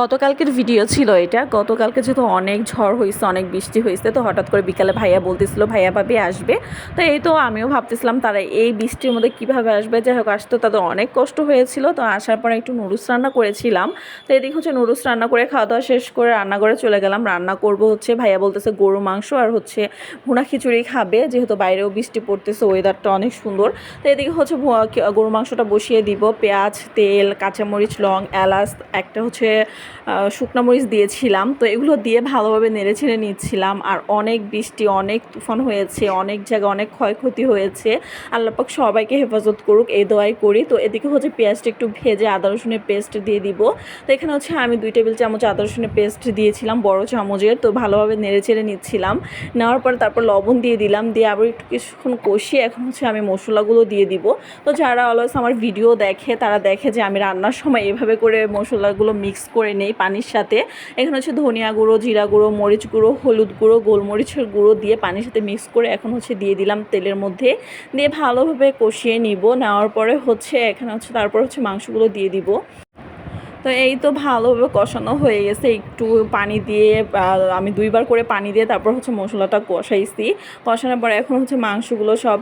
গতকালকের ভিডিও ছিল এটা। গতকালকে যেহেতু অনেক ঝড় হয়েছে অনেক বৃষ্টি হয়েছে তো হঠাৎ করে বিকালে ভাইয়া বলতেছিল, ভাইয়া ভাবি আসবে। তো এই তো আমিও ভাবতেছিলাম তারা এই বৃষ্টির মধ্যে কীভাবে আসবে? যাই হোক, আসতে তাদের অনেক কষ্ট হয়েছিল। তো আসার পরে একটু নুডলস রান্না করেছিলাম। তো এদিকে হচ্ছে নুডলস রান্না করে খাওয়া দাওয়া শেষ করে রান্না করে চলে গেলাম। রান্না করব হচ্ছে, ভাইয়া বলতেছে গরু মাংস আর হচ্ছে ভুনা খিচুড়ি খাবে। যেহেতু বাইরেও বৃষ্টি পড়তেছে ওয়েদারটা অনেক সুন্দর। তো এদিকে হচ্ছে গরু মাংসটা বসিয়ে দিব। পেঁয়াজ, তেল, কাঁচামরিচ, লং, এলাচ, একটা হচ্ছে শুকনো মরিচ দিয়েছিলাম। তো এগুলো দিয়ে ভালোভাবে নেড়ে ছেড়ে নিচ্ছিলাম। আর অনেক বৃষ্টি, অনেক তুফান হয়েছে, অনেক জায়গায় অনেক ক্ষয়ক্ষতি হয়েছে। আল্লাপাক সবাইকে হেফাজত করুক, এই দোয়াই করি। তো এদিকে হচ্ছে পেঁয়াজটা একটু ভেজে আদা, রসুনের পেস্ট দিয়ে দিব। তো এখানে হচ্ছে আমি দুই টেবিল চামচ আদা, রসুনের পেস্ট দিয়েছিলাম বড় চামচের। তো ভালোভাবে নেড়ে চেড়ে নিচ্ছিলাম। নেওয়ার পর তারপর লবণ দিয়ে দিলাম। দিয়ে আবার একটু কিছুক্ষণ কষিয়ে এখন হচ্ছে আমি মশলাগুলো দিয়ে দিব। তো যারা অলওয়েজ আমার ভিডিও দেখে, তারা দেখে যে আমি রান্নার সময় এভাবে করে মশলাগুলো মিক্স করে নেই পানির সাথে। এখানে হচ্ছে ধনিয়া গুঁড়ো, জিরা গুঁড়ো, মরিচ গুঁড়ো, হলুদ গুঁড়ো, গোলমরিচের গুঁড়ো দিয়ে পানির সাথে মিক্স করে এখন হচ্ছে দিয়ে দিলাম তেলের মধ্যে। দিয়ে ভালোভাবে কষিয়ে নিব। নেওয়ার পরে হচ্ছে এখানে হচ্ছে তারপর হচ্ছে মাংসগুলো দিয়ে দিব। তো এই তো ভালোভাবে কষানো হয়ে গেছে। একটু পানি দিয়ে আমি দুইবার করে পানি দিয়ে তারপর হচ্ছে মশলাটা কষাইছি। কষানোর পরে এখন হচ্ছে মাংসগুলো সব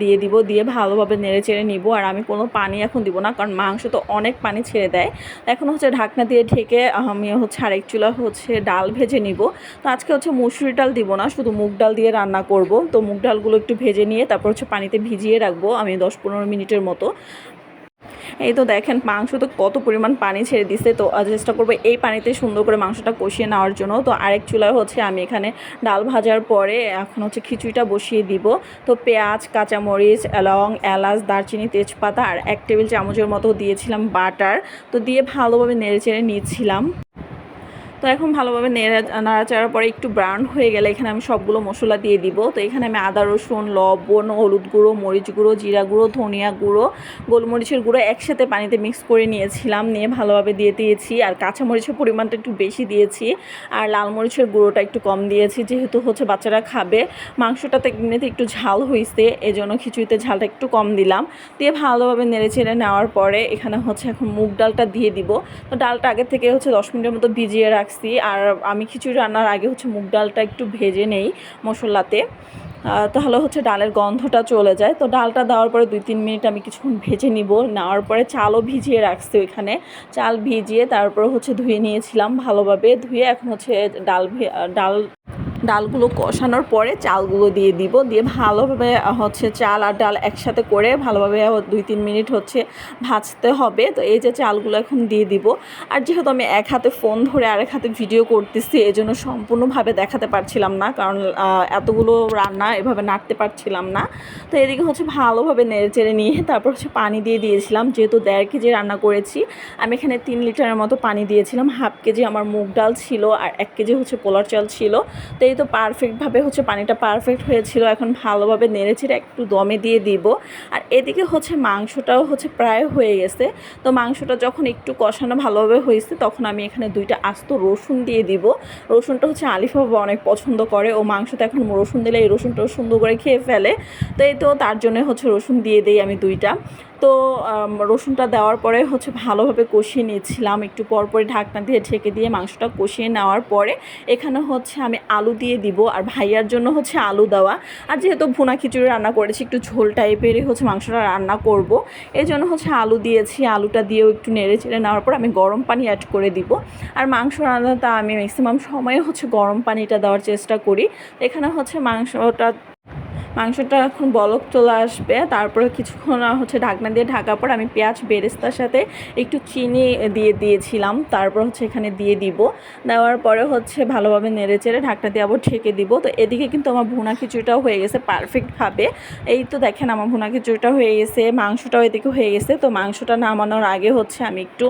দিয়ে দিব, দিয়ে ভালোভাবে নেড়ে চেড়ে নিব। আর আমি কোনো পানি এখন দিব না, কারণ মাংস তো অনেক পানি ছেড়ে দেয়। এখন হচ্ছে ঢাকনা দিয়ে ঢেকে আমি হচ্ছে আরেক চুলা হচ্ছে ডাল ভেজে নিব। তো আজকে হচ্ছে মুসুরি ডাল দিব না, শুধু মুগ ডাল দিয়ে রান্না করব। তো মুগ ডালগুলো একটু ভেজে নিয়ে তারপর হচ্ছে পানিতে ভিজিয়ে রাখব আমি দশ পনেরো মিনিটের মতো। এই তো দেখেন, মাংস তো কত পরিমাণ পানি ছেড়ে দিছে। তো চেষ্টা করব এই পানিতে সুন্দর করে মাংসটা কষিয়ে নেওয়ার জন্য। তো, আরেক চুলায় হচ্ছে আমি এখানে ডাল ভাজার পরে এখন হচ্ছে খিচুড়িটা বসিয়ে দিব। তো, পেঁয়াজ, কাঁচামরিচ, লং, এলাচ, দারচিনি, তেজপাতা আর এক টেবিল চামচের মতো দিয়েছিলাম বাটার। তো, দিয়ে ভালোভাবে নেড়ে চেড়ে নিচ্ছিলাম। তো এখন ভালোভাবে নেড়ে নাড়াচাড়ার পরে একটু ব্রাউন হয়ে গেলে এখানে আমি সবগুলো মশলা দিয়ে দিব। তো এখানে আমি আদা, রসুন, লবণ, হলুদ গুঁড়ো, মরিচ গুঁড়ো, জিরা গুঁড়ো, ধনিয়া গুঁড়ো, গোলমরিচের গুঁড়ো একসাথে পানিতে মিক্স করে নিয়েছিলাম, নিয়ে ভালোভাবে দিয়ে দিয়েছি। আর কাঁচামরিচের পরিমাণটা একটু বেশি দিয়েছি আর লাল মরিচের গুঁড়োটা একটু কম দিয়েছি। যেহেতু হচ্ছে বাচ্চারা খাবে মাংসটাতে এমনিতে একটু ঝাল হয়েছে এজন্য খিচুড়িতে ঝালটা একটু কম দিলাম। দিয়ে ভালোভাবে নেড়ে চেড়ে নেওয়ার পরে এখানে হচ্ছে এখন মুগ ডালটা দিয়ে দিব। তো ডালটা আগে থেকে হচ্ছে দশ মিনিটের মতো ভিজিয়ে রাখছি। আর আমি খিচুড়ি রান্নার আগে হচ্ছে মুগ ডালটা একটু ভেজে নেই মশলাতে। তাহলে হচ্ছে ডালের গন্ধটা চলে যায়। তো ডালটা দেওয়ার পরে দুই তিন মিনিট আমি কিছুক্ষণ ভেজে নিব। নেওয়ার পরে চালও ভিজিয়ে রাখছি ওইখানে। চাল ভিজিয়ে তারপর হচ্ছে ধুয়ে নিয়েছিলাম ভালোভাবে। ধুয়ে এখন হচ্ছে ডাল ডাল ডালগুলো কষানোর পরে চালগুলো দিয়ে দিব। দিয়ে ভালোভাবে হচ্ছে চাল আর ডাল একসাথে করে ভালোভাবে দুই তিন মিনিট হচ্ছে ভাজতে হবে। তো এই যে চালগুলো এখন দিয়ে দিব। আর যেহেতু আমি এক হাতে ফোন ধরে আরেক হাতে ভিডিও করতেছি এই জন্য সম্পূর্ণভাবে দেখাতে পারছিলাম না। কারণ এতগুলো রান্না এভাবে নাড়তে পারছিলাম না। তো এদিকে হচ্ছে ভালোভাবে নেড়ে চেড়ে নিয়ে তারপর হচ্ছে পানি দিয়ে দিয়েছিলাম। যেহেতু দেড় কেজি রান্না করেছি, আমি এখানে তিন লিটারের মতো পানি দিয়েছিলাম। হাফ কেজি আমার মুগ ডাল ছিল আর এক কেজি হচ্ছে পোলার চাল ছিল। তো এই তো পারফেক্টভাবে হচ্ছে পানিটা পারফেক্ট হয়েছিল। এখন ভালোভাবে নেড়ে চেড়ে একটু দমে দিয়ে দিব। আর এদিকে হচ্ছে মাংসটাও হচ্ছে প্রায় হয়ে গেছে। তো মাংসটা যখন একটু কষানো ভালোভাবে হয়েছে, তখন আমি এখানে দুইটা আস্ত রসুন দিয়ে দিব। রসুনটা হচ্ছে আলিফা বাবা অনেক পছন্দ করে। ও মাংসতে এখন রসুন দিলে এই রসুনটাও সুন্দর করে খেয়ে ফেলে। তো এই তো তার জন্য হচ্ছে রসুন দিয়ে দিই আমি দুইটা। তো রসুনটা দেওয়ার পরে হচ্ছে ভালোভাবে কষিয়ে নিয়েছিলাম। একটু পর পরে ঢাকনা দিয়ে ঢেকে দিয়ে মাংসটা কষিয়ে নেওয়ার পরে এখানে হচ্ছে আমি আলু দিয়ে দিব আর ভাইয়ার জন্য হচ্ছে আলু দেওয়া। আর যেহেতু ভুনা খিচুড়ি রান্না করেছি, একটু ঝোল টাইপেরই হচ্ছে মাংসটা রান্না করব। এই জন্য হচ্ছে আলু দিয়েছি। আলুটা দিয়েও একটু নেড়ে চেড়ে নেওয়ার পর আমি গরম পানি অ্যাড করে দিব। আর মাংস রান্নাটা আমি ম্যাক্সিমাম সময়ে হচ্ছে গরম পানিটা দেওয়ার চেষ্টা করি। এখানে হচ্ছে মাংসটা মাংসটা এখন বলক চলে আসবে। তারপরে কিছুক্ষণ হচ্ছে ঢাকনা দিয়ে ঢাকার পর আমি পেঁয়াজ বেরেস্তার সাথে একটু চিনি দিয়ে দিয়েছিলাম। তারপর হচ্ছে এখানে দিয়ে দিব। দেওয়ার পরে হচ্ছে ভালোভাবে নেড়ে চেড়ে ঢাকনা দিয়ে আবার ঢেকে দিব। তো এদিকে কিন্তু আমার ভুনা খিচুড়িটাও হয়ে গেছে পারফেক্টভাবে। এই তো দেখেন আমার ভুনা খিচুড়িটা হয়ে গেছে, মাংসটাও এদিকে হয়ে গেছে। তো মাংসটা নামানোর আগে হচ্ছে আমি একটু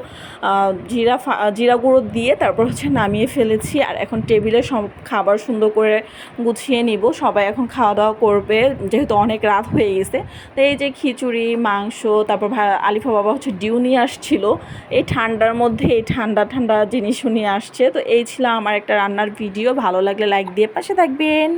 জিরা ফা- জিরা গুঁড়ো দিয়ে তারপর হচ্ছে নামিয়ে ফেলেছি। আর এখন টেবিলে সব খাবার সুন্দর করে গুছিয়ে নিব। সবাই এখন খাওয়া দাওয়া করবে। যেহেতু অনেক রাত হয়ে গেছে। তো এই যে খিচুড়ি, মাংস, তারপর আলিফা বাবা হচ্ছে ডিউ নিয়ে আসছিল। এই ঠান্ডার মধ্যে এই ঠান্ডা ঠান্ডা জিনিসও নিয়ে আসছে। তো এই ছিল আমার একটা রান্নার ভিডিও। ভালো লাগলে লাইক দিয়ে পাশে থাকবেন।